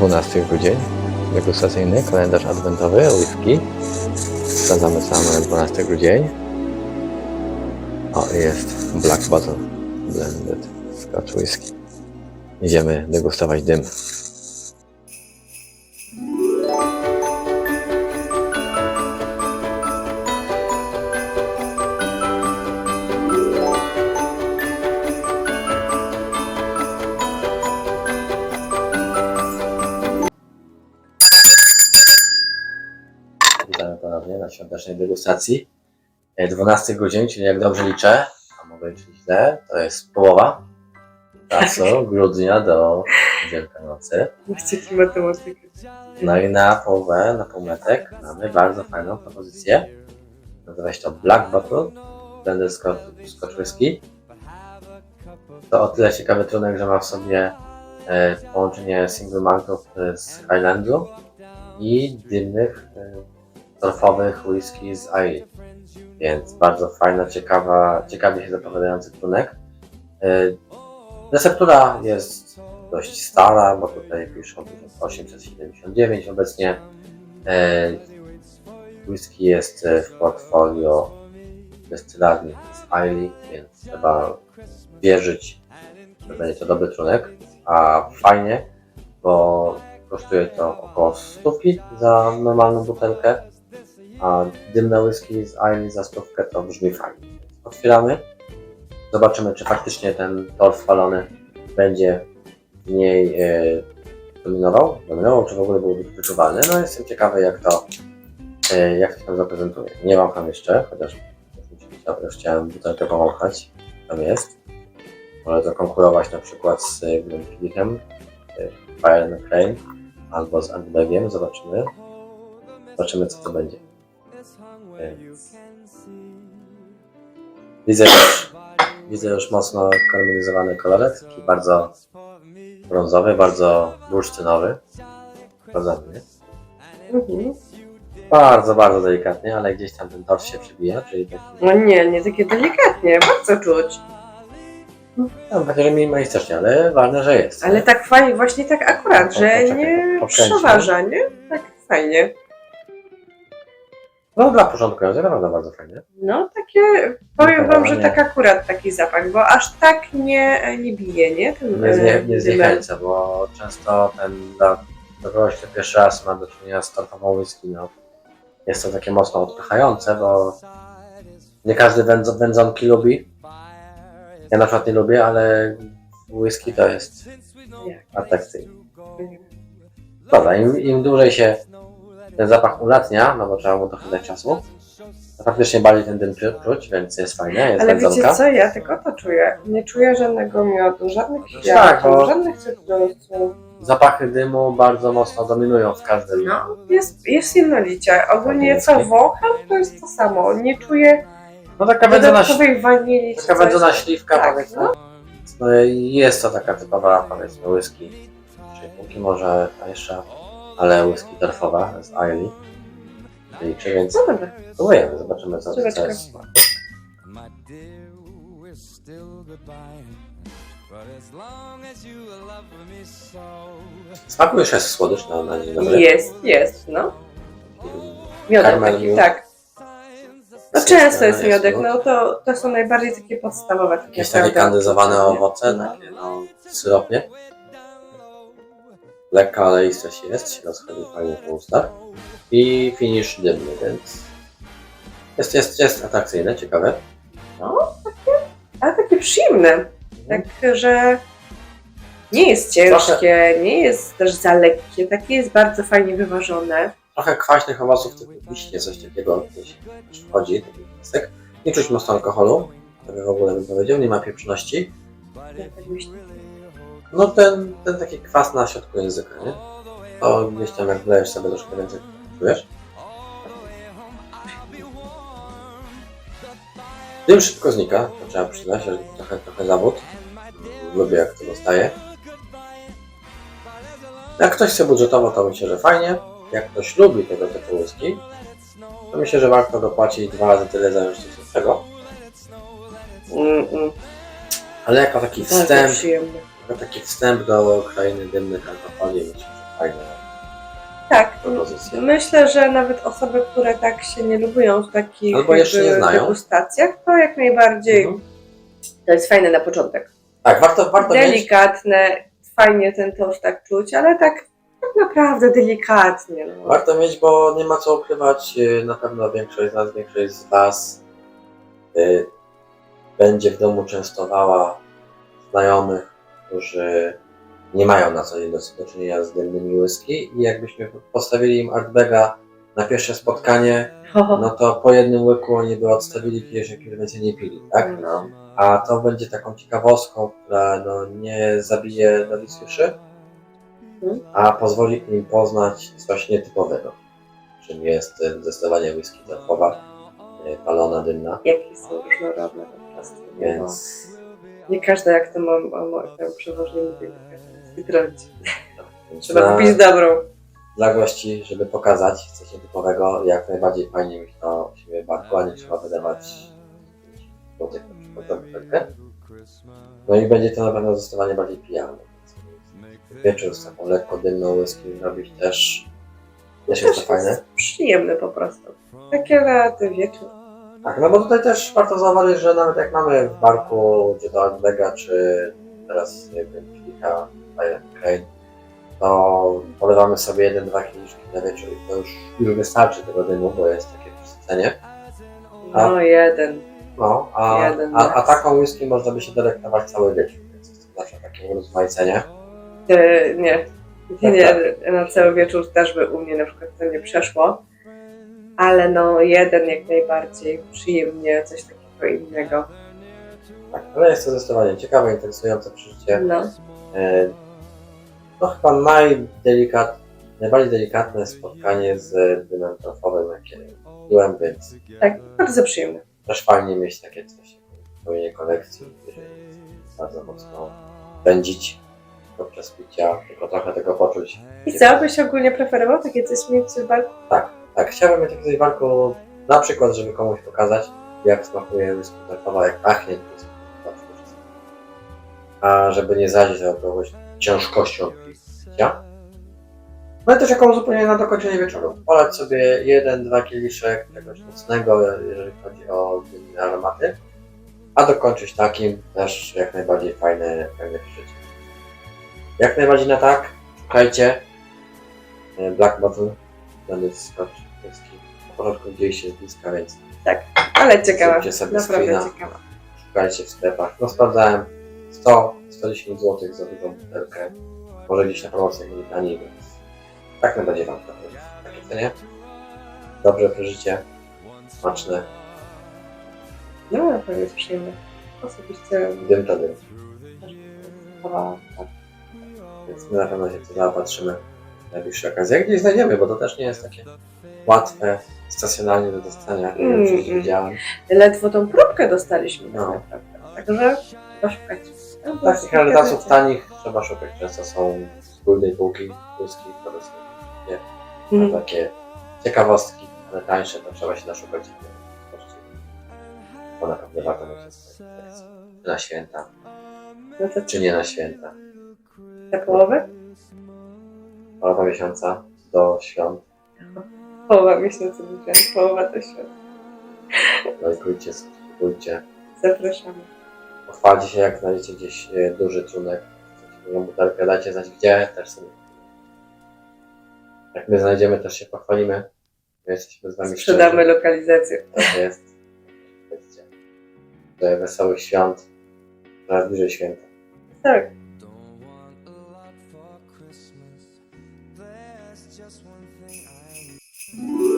12 grudzień, degustacyjny kalendarz adwentowy, whisky. Sprawdzamy sam 12 grudzień. O, jest Black Bottle Blended Scotch Whisky. Idziemy degustować dym. Ponownie na świątecznej degustacji. E, 12 godzin, czyli jak dobrze liczę, a mogę liczyć źle, to jest połowa czasu grudnia do Wielkanocy. Właściwie matematykę. No i na połowę, na półmetek mamy bardzo fajną propozycję. Nazywa się to Black Bottle, Scotch Whisky. To o tyle ciekawy trunek, że ma w sobie e, połączenie single maltów e, z Highlandu i dymnych, e, torfowych whisky z Islay. Więc bardzo fajna, ciekawa, ciekawie się zapowiadający trunek. E, receptura jest dość stara, bo tutaj piszą 1879 obecnie. E, whisky jest e, w portfolio destylarni z Islay, więc trzeba wierzyć, że będzie to dobry trunek. A fajnie, bo kosztuje to około 100 za normalną butelkę, a dymne whisky z Islay za stówkę to brzmi fajnie. Otwieramy, zobaczymy czy faktycznie ten torf spalony będzie w niej e, dominował, dominował, czy w ogóle byłby wyczuwalny. No jestem ciekawy jak to, e, jak to się tam zaprezentuje. Nie tam jeszcze, chociaż już chciałem butelkę powąchać, tam jest. Może to konkurować na przykład z e, e, Fire and Crane, albo z Antbegiem, zobaczymy. Zobaczymy co to będzie. Więc... Widzę już, widzę już mocno karamelizowany koloret, taki bardzo brązowy, bardzo bursztynowy. Prawda, nie? Mhm. Bardzo, bardzo delikatnie, ale gdzieś tam ten tort się przebija, czyli taki, No nie, nie takie delikatnie, bardzo czuć. no, takie, minimalistycznie, ale ważne, że jest. Ale tak fajnie, właśnie tak akurat, że nie przeważa, nie? Tak fajnie. No dla początkujących naprawdę bardzo fajnie. No takie, powiem wam, że Nie. tak akurat taki zapach, bo aż tak nie, nie bije, nie? Ten, Nie, e, nie, nie dymem. zniechęca, bo często ten dla dla kogoś, kto pierwszy raz ma do czynienia z torfową whisky, no, jest to takie mocno odpychające, bo nie każdy wędzo, wędzonki lubi. Ja na przykład nie lubię, ale whisky to jest Nie. atrakcyjne. Dobra, im, im dłużej się ten zapach ulatnia, no bo trzeba mu trochę dać czasu, faktycznie bardziej ten dym czu- czuć, więc jest fajnie, jest Ale wiecie co, ja tylko to czuję. Nie czuję żadnego miodu, żadnych Tak, kwiatów, bo- żadnych cytrusów. Zapachy dymu bardzo mocno dominują w każdym. No, jest, jest jednolicie. Ogólnie Tak, co wącham, to jest to samo. Nie czuję No taka wędzona, dodatkowej wanilii. czy taka coś. wędzona śliwka Tak, powiedzmy. no. No i jest to taka typowa powiedzmy whisky. Czyli póki może tańsza, ale whisky torfowa z Islay. Liczy, więc No dobra. spróbujemy, zobaczymy co, co Córeczka. jest. My dear, we're still goodbye. But as long as you love me so, Smaku już jest na, dzień dobry. Jest, jest, no. Miodek Karmel taki, miód. tak. No często jest miodek, no to, to są najbardziej takie podstawowe. Takie Jakieś takie prawda? kandyzowane owoce, takie no, w syropie. Lekka oleistość jest, się rozchodzi fajnie po ustach. I finish dymny, więc jest, jest, jest atrakcyjne, ciekawe. Ale takie przyjemne. Tak, że nie jest ciężkie, nie jest też za lekkie, takie jest bardzo fajnie wyważone. Trochę kwaśnych owoców typu wiśnie, coś takiego gdzieś wchodzi, taki kwasek. Nie czuć mocno alkoholu, tak w ogóle bym powiedział, nie ma pieprzności. Jak tak myślę. No ten, ten taki kwas na środku języka, nie? To gdzieś tam jak wlejesz sobie troszkę więcej, czujesz? Dym szybko znika, to trzeba przyznać, że trochę, trochę zawód. Lubię jak to dostaje. Jak ktoś chce budżetowo, to myślę, że fajnie. Jak ktoś lubi tego typu whisky, to myślę, że warto dopłacić dwa razy tyle za coś lepszego. Mm, mm, Ale jako taki wstęp. No taki wstęp do krainy dymnych alkoholi, myślę, że fajna Tak. propozycja. Myślę, że nawet osoby, które tak się nie lubią w takich Albo jeszcze nie jakby znają. degustacjach, to jak najbardziej Mhm. to jest fajne na początek. Tak, warto, warto mieć. Delikatne, fajnie ten tost tak czuć, ale tak, tak naprawdę delikatnie. No. Warto mieć, bo nie ma co ukrywać. y, Na pewno większość z nas, większość z Was y, będzie w domu częstowała znajomych, którzy nie mają na co dzień do, czynienia z dymnymi whisky i jakbyśmy postawili im Artbega na pierwsze spotkanie, no to po jednym łyku oni by odstawili kieliszek i więcej nie pili, tak? No. A to będzie taką ciekawostką, która no, nie zabije nowicjuszy, Mhm. a pozwoli im poznać coś nietypowego. Czym jest e, zdecydowanie whisky torfowa, e, palona dymna. Jakie są różnorodne po prostu. Więc Nie każda jak to mam, mam tam przeważnie mówię, więc Trzeba dla, kupić dobrą. dla gości, żeby pokazać coś nietypowego, jak najbardziej fajnie mieć to siebie barku, a nie trzeba wydawać złotych na przykład. No i będzie to na pewno zdecydowanie bardziej pijalne. Wieczór z taką lekko dymną whisky zrobić też, też jest to fajne. jest przyjemne po prostu. Takie na ten wieczór. Tak, no bo tutaj też warto zauważyć, że nawet jak mamy w barku, czy to Altbega, czy teraz, nie wiem, Silent Crane, to polewamy sobie jeden, dwa kieliszki na wieczór i to już, już wystarczy tego dymu, bo jest takie przesycenie. A- No jeden. No, a, Jeden a, a taką whisky można by się delektować cały wieczór, więc jest to zawsze takie urozmaicenie. E, nie. Tak, Nie, na cały wieczór też by u mnie na przykład to nie przeszło. Ale no jeden jak najbardziej przyjemnie, coś takiego innego. Tak, ale jest to zdecydowanie ciekawe, interesujące przeżycie. No. E, No chyba najdelikat, najbardziej delikatne spotkanie z dymem torfowym, jakie byłem, więc Tak, bardzo przyjemne. też fajnie mieć takie coś w swojej kolekcji, jeżeli bardzo mocno pędzić podczas picia, tylko trochę tego poczuć. I co, byś ogólnie preferował takie coś mieć w barku? Tak, chciałbym mieć takie coś w barku, na przykład, żeby komuś pokazać, jak smakuje whisky torfowa, jak pachnie whisky. A żeby nie zrazić za kogoś ciężkością picia. No i też jako uzupełnienie na dokończenie wieczoru. Polać sobie jeden, dwa kieliszek czegoś mocnego, jeżeli chodzi o aromaty. A dokończyć takim też jak najbardziej fajne, fajne przeżycie. Jak najbardziej na tak, szukajcie e, Black Bottle, Blended Scotch Na początku widzieliście z bliska, więc Ale ciekawa, Zróbcie sobie naprawdę screena. ciekawa. szukajcie w sklepach. No sprawdzałem 100, 110 zł za dużą butelkę. Może gdzieś na promocjach byli taniej, więc tak najbardziej wam to jest takie cenie. Dobre przeżycie, smaczne, No, na pewno jest przyjemne. Osobiście dym to dym. chyba tak. Więc my na pewno się tu zaopatrzymy w najbliższej okazji. Jak gdzieś znajdziemy, bo to też nie jest takie łatwe stacjonarnie do dostania. Nie wiem, Mm, czy mm. widziałem. Ledwo tą próbkę dostaliśmy No. tak naprawdę. Także poszukajcie. No, bo Takich realizacjów takie tanich trzeba szukać. Często są z górnej półki whisky, które są Mhm. takie ciekawostki, ale tańsze, to trzeba się naszukać. Bo naprawdę warto mieć na święta, No to czy nie na święta. te połowy? Połowa miesiąca do świąt połowa miesiąca budżetu, połowa to świąt. Lajkujcie, subskrybujcie. Zapraszamy. Pochwalcie się, jak znajdziecie gdzieś e, duży trunek. Chcecie dużą butelkę, dajcie znać gdzie, też sobie. Jak my znajdziemy, też się pochwalimy. Jesteśmy z wami Sprzedamy lokalizację. Tak jest. Powiedzcie. Że Wesołych świąt. Coraz bliżej święta. Tak. Christmas. There's just one thing I need. Música